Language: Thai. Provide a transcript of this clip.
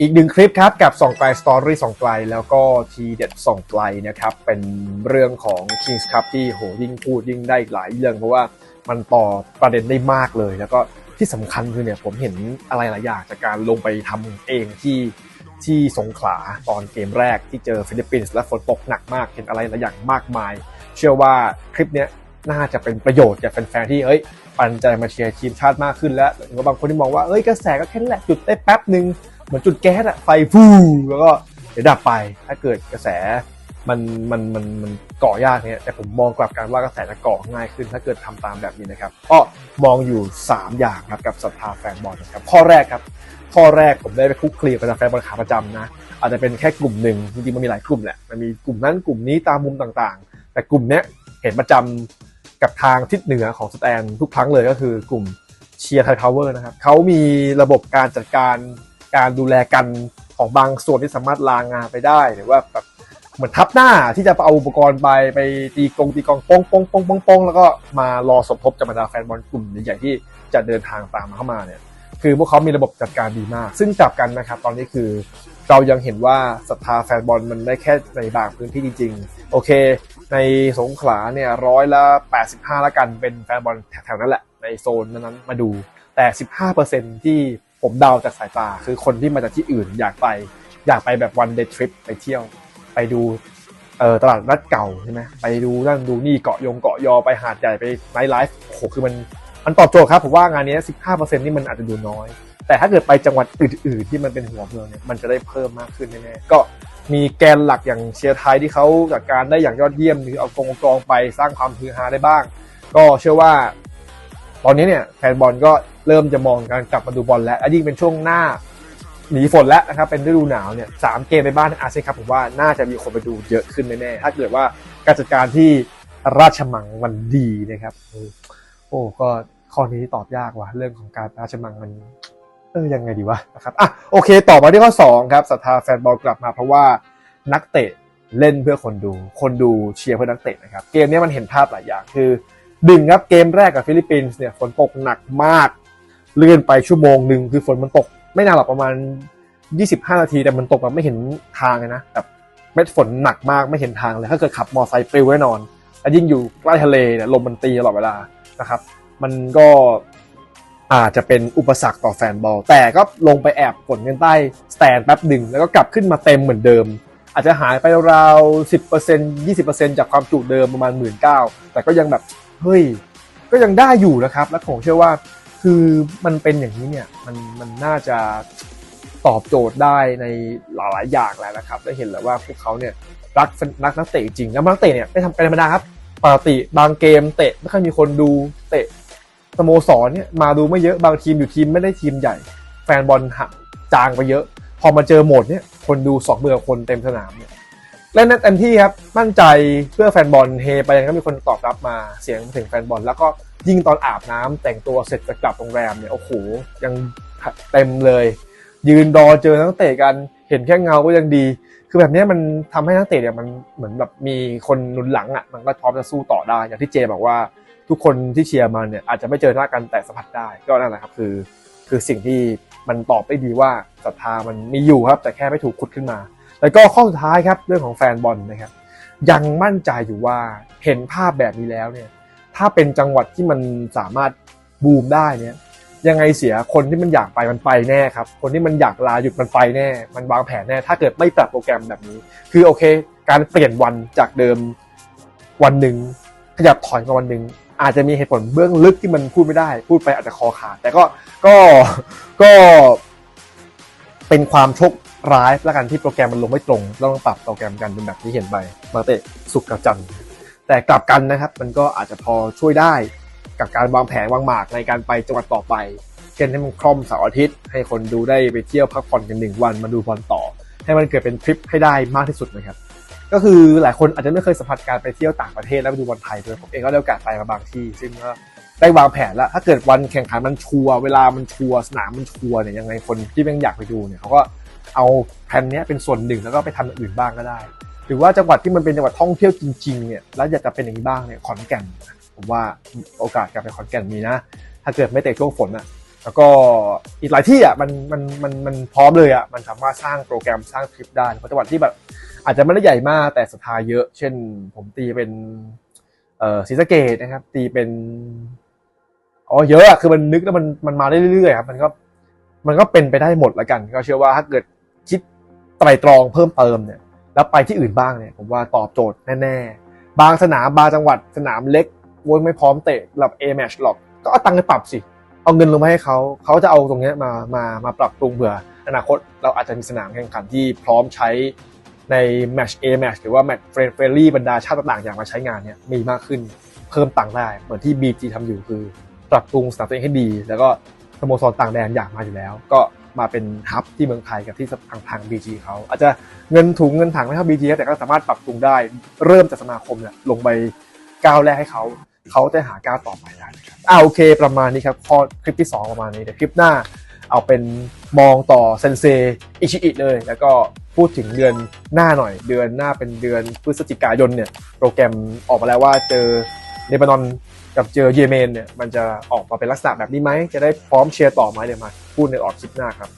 อีกหนึ่งคลิปครับกับส่องไกลสตอรี่ส่องไกลแล้วก็ทีเด็ดส่องไกลนะครับ เป็นเรื่องของ Kings Cup ที่โหยิ่งพูดยิ่งได้อีกหลายเรื่อง เพราะว่ามันต่อประเด็นได้มากเลย แล้วก็ที่สำคัญคือเนี่ยผมเห็นอะไรหลายอย่างจากการลงไปทำเองที่ที่สงขลาตอนเกมแรกที่เจอฟิลิปปินส์และฝนตกหนักมากเห็นอะไรหลายอย่างมากมาย เชื่อว่าคลิปเนี้ยน่าจะเป็นประโยชน์กับแฟนๆที่เอ้ยปันใจมาเชียร์ทีมชาติมากขึ้นแล้วหรือบางคนที่มองว่าเอ้ยกระแสก็แค่นั้นแหละจุดได้แป๊บหนึ่ง เหมือนจุดแก๊สอะไฟฟูแล้วก็เดี๋ยวดับไป ถ้าเกิดกระแสมันมันมันมันกาะยากเนี่ยแต่ผมมองกลับกันว่ากระแสจะกาะง่ายขึ้น ถ้าเกิดทำตามแบบนี้นะครับก็มองอยู่ 3 อย่างครับกับศรัทธาแฟนบอลนะครับข้อแรกครับ ข้อแรกผมได้ไปคุกคลีกับแฟนบอลขาประจำนะ อาจจะเป็นแค่กลุ่มหนึ่งจริงๆมันมีหลายกลุ่มแหละมันมีกลุ่มนั้นกลุ่มนี้ตามมุมต่างๆ แต่กลุ่มเนี้ยเห็นประจำกับทางทิศเหนือของสแตนทุกครั้งเลยก็คือกลุ่มเชียร์ไทยพาวเวอร์นะครับเขามีระบบการจัดการ การดูแลกันของบางส่วนที่สามารถลางงานไปได้หรือว่าแบบเหมือนทับหน้าที่จะเอาอุปกรณ์ไปไปตีกงตีกองปงปงปงปงปงแล้วก็มารอสมทบกับบรรดาแฟนบอลกลุ่มใหญ่ๆที่จะเดินทางตามมาเข้ามาเนี่ยคือพวกเขามีระบบจัดการดีมาก ซึ่งกลับกันนะครับตอนนี้คือเรายังเห็นว่าศรัทธาแฟนบอลมันได้แค่ในบางพื้นที่จริงๆ โอเค ในสงขลาเนี่ยร้อยละ85 ละกันเป็นแฟนบอลแถวๆนั้นแหละในโซนนั้นๆมาดูแต่ 15%ที่ ผมเดาจากสายตาคือคนที่มาจากที่อื่นอยากไป อยากไปแบบวันเดย์ทริปไปเที่ยว ไปดูเออตลาดนัดเก่าใช่ไหมไปดูนั่นดูนี่เกาะยงเกาะยอไปหาดใหญ่ไปไนท์ไลฟ์โอ้โหคือมันมันตอบโจทย์ครับผมว่างานนี้15%นี่มันอาจจะดูน้อย แต่ถ้าเกิดไปจังหวัดอื่นๆที่มันเป็นหัวเมืองเนี่ยมันจะได้เพิ่มมากขึ้นแน่ๆก็มีแกนหลักอย่างเชียร์ไทยที่เขาจัดการได้อย่างยอดเยี่ยมหรือเอากองกองไปสร้างความฮือฮาได้บ้าง ก็เชื่อว่า ตอนนี้เนี่ยแฟนบอลก็ เริ่มจะมองการกลับมาดูบอลแล้วและยิ่งเป็นช่วงหน้าหนีฝนแล้วนะครับเป็นฤดูหนาวเนี่ยสามเกมไปบ้านอาเซียนครับผมว่าน่าจะมีคนไปดูเยอะขึ้นแน่ๆถ้าเกิดว่าการจัดการที่ราชมังมันดีนะครับ โอ้ก็ข้อนี้ตอบยากว่ะเรื่องของการราชมังมันเออยังไงดีวะนะครับอะโอเค ต่อมาที่ข้อสองครับศรัทธาแฟนบอลกลับมาเพราะว่านักเตะเล่นเพื่อคนดู คนดูเชียร์เพื่อนักเตะนะครับ เกมนี้มันเห็นภาพหลายอย่างคือดึงครับเกมแรกกับฟิลิปปินส์เนี่ยฝนตกหนักมาก เลื่อนไปชั่วโมงหนึ่งคือฝนมันตก ไม่นานหรอกประมาณ 25 นาทีแต่มันตกแบบไม่เห็นทางเลยนะแบบเม็ดฝนหนักมากไม่เห็นทางเลยถ้าเกิดขับมอไซค์ปลิวแน่นอนและยิ่งอยู่ใกล้ทะเลเนี่ยลมมันตีตลอดเวลานะครับ มันก็อาจจะเป็นอุปสรรคต่อแฟนบอล แต่ก็ลงไปแอบฝนกันใต้สแตนแป๊บหนึ่งแล้วก็กลับขึ้นมาเต็มเหมือนเดิม อาจจะหายไปราว10% 20%จากความจุเดิมประมาณ1 9ื่นเก้าแต่ก็ยังแบบ เฮ้ย ก็ยังได้อยู่นะครับ และผมเชื่อว่า คือมันเป็นอย่างนี้เนี่ยมันมันน่าจะตอบโจทย์ได้ในหลายๆอย่างแล้วนะครับได้เห็นแล้วว่าพวกเขาเนี่ยรักรักนักเตะจริงแล้วนักเตะเนี่ยไม่ทำเป็นธรรมดาครับปกติบางเกมเตะไม่ค่อยมีคนดูเตะสโมสรเนี่ยมาดูไม่เยอะบางทีมอยู่ทีมไม่ได้ทีมใหญ่ แฟนบอลหักจางไปเยอะ พอมาเจอโหมดเนี่ยคนดูสองเบื่อคนเต็มสนามเนี่ยเล่นนั้นเต็มที่ครับมั่นใจเพื่อแฟนบอลเฮไปยังก็มีคนตอบรับมาเสียงถึงแฟนบอลแล้วก็ ยิ่งตอนอาบน้ำแต่งตัวเสร็จจะกลับโรงแรมเนี่ยโอ้โหยังเต็มเลย ยืนรอเจอนักเตะกันเห็นแค่เงาก็ยังดี คือแบบนี้มันทำให้นักเตะเนี่ยมันเหมือนแบบมีคนหนุนหลังอะมันก็พร้อมจะสู้ต่อได้ อย่างที่เจบอกว่าทุกคนที่เชียร์มาเนี่ยอาจจะไม่เจอหน้ากันแต่สัมผัสได้ก็นั่นแหละครับคือ คือสิ่งที่มันตอบได้ดีว่าศรัทธามันมีอยู่ครับ แต่แค่ไม่ถูกขุดขึ้นมา แล้วก็ข้อสุดท้ายครับเรื่องของแฟนบอลนะครับยังมั่นใจอยู่ว่าเห็นภาพแบบนี้แล้วเนี่ย ถ้าเป็นจังหวัดที่มันสามารถบูมได้เนี่ยยังไงเสียคนที่มันอยากไปมันไปแน่ครับ คนที่มันอยากลาหยุดมันไปแน่ มันวางแผนแน่ ถ้าเกิดไม่ปรับโปรแกรมแบบนี้ คือโอเค การเปลี่ยนวันจากเดิมวันหนึ่งขยับถอยมาวันหนึ่งอาจจะมีเหตุผลเบื้องลึกที่มันพูดไม่ได้ พูดไปอาจจะคอขาดแต่ก็ก็ก็เป็นความโชคร้ายแล้วกันที่โปรแกรมมันลงไม่ตรงต้องปรับโปรแกรมกันเป็นแบบที่เห็นไปมาเตะสุกร์กับจันทร์ แต่กลับกันนะครับ มันก็อาจจะพอช่วยได้กับการวางแผนวางหมากในการไปจังหวัดต่อไป เช่นให้มันคล่อมเสาร์อาทิตย์ ให้คนดูได้ไปเที่ยวพักผ่อนกันหนึ่งวันมาดูบอลต่อ ให้มันเกิดเป็นทริปให้ได้มากที่สุดนะครับ ก็คือหลายคนอาจจะไม่เคยสัมผัสการไปเที่ยวต่างประเทศแล้วไปดูบอลไทยด้วยผมเองก็ได้โอกาสไปมาบางที่ ซึ่งก็ได้วางแผนแล้ว ถ้าเกิดวันแข่งขันมันชัวเวลามันชัวสนามมันชัวเนี่ยยังไงคนที่แม่งอยากไปดูเนี่ยเขาก็เอาแผนนี้เป็นส่วนหนึ่งแล้วก็ไปทำอื่นบ้างก็ได้ หรือว่าจังหวัดที่มันเป็นจังหวัดท่องเที่ยวจริงๆเนี่ยแล้วอยากจะเป็นอย่างนี้บ้างเนี่ยขอนแก่นผมว่าโอกาสกลับไปขอนแก่นมีนะ ถ้าเกิดไม่เตะช่วงฝนอะแล้วก็อีกหลายที่อะมันมันมันมันพร้อมเลยอะมันสามารถสร้างโปรแกรมสร้างคลิปได้เพราะจังหวัดที่แบบอาจจะไม่ได้ใหญ่มากแต่ศรัทาเยอะ เช่น ผมตีเป็นเอ่อศรีสะเกดนะครับ ตีเป็นอ๋อเยอะอะคือมันนึกแล้วมันมันมาได้เรื่อยๆครับมันก็มันก็เป็นไปได้หมดละกัน ก็เชื่อว่าถ้าเกิดคิดไตรตรองเพิ่มเติมเนี่ย แล้วไปที่อื่นบ้างเนี่ยผมว่าตอบโจทย์แน่ๆ บางสนามบางจังหวัดสนามเล็กโวยไม่พร้อมเตะระดับ A match หรอก ก็เอาตังค์ไปปรับสิ เอาเงินลงมาให้เขา เขาจะเอาตรงนี้มามามาปรับปรุงเผื่อ อนาคตเราอาจจะมีสนามแข่งขันที่พร้อมใช้ในแมตช์ A match หรือว่าแมตช์เฟรนเฟรลี่บรรดาชาติต่างๆอย่ากมาใช้งานเนี่ยมีมากขึ้นเพิ่มตังค์ได้ เหมือนที่ BG ทำอยู่คือ ปรับปรุงสนามตัวเองให้ดี แล้วก็สโมสรต่างแดนอยากมาอยู่แล้ว ก็ มาเป็นฮับที่เมืองไทยกับที่ทางทาง BG เขาอาจจะเงินถุงเงินถังไม่เท่า BG แต่ก็สามารถปรับปรุงได้ เริ่มจากสมาคมเนี่ยลงไปก้าวแรกให้เขาเขาจะหาก้าวต่อไปได้นะครับอ่าโอเค ประมาณนี้ครับข้อคลิปที่ 2 ประมาณนี้เดี๋ยวคลิปหน้าเอาเป็นมองต่อเซนเซอิชิอิเลย แล้วก็พูดถึงเดือนหน้าหน่อย เดือนหน้าเป็นเดือนพฤศจิกายนเนี่ยโปรแกรมออกมาแล้วว่าเจอเลบานอน กับเจอเยเมนเนี่ยมันจะออกมาเป็นลักษณะแบบนี้ไหมจะได้พร้อมเชียร์ต่อไหมเดี๋ยวมาพูดในออกคลิปหน้าครับ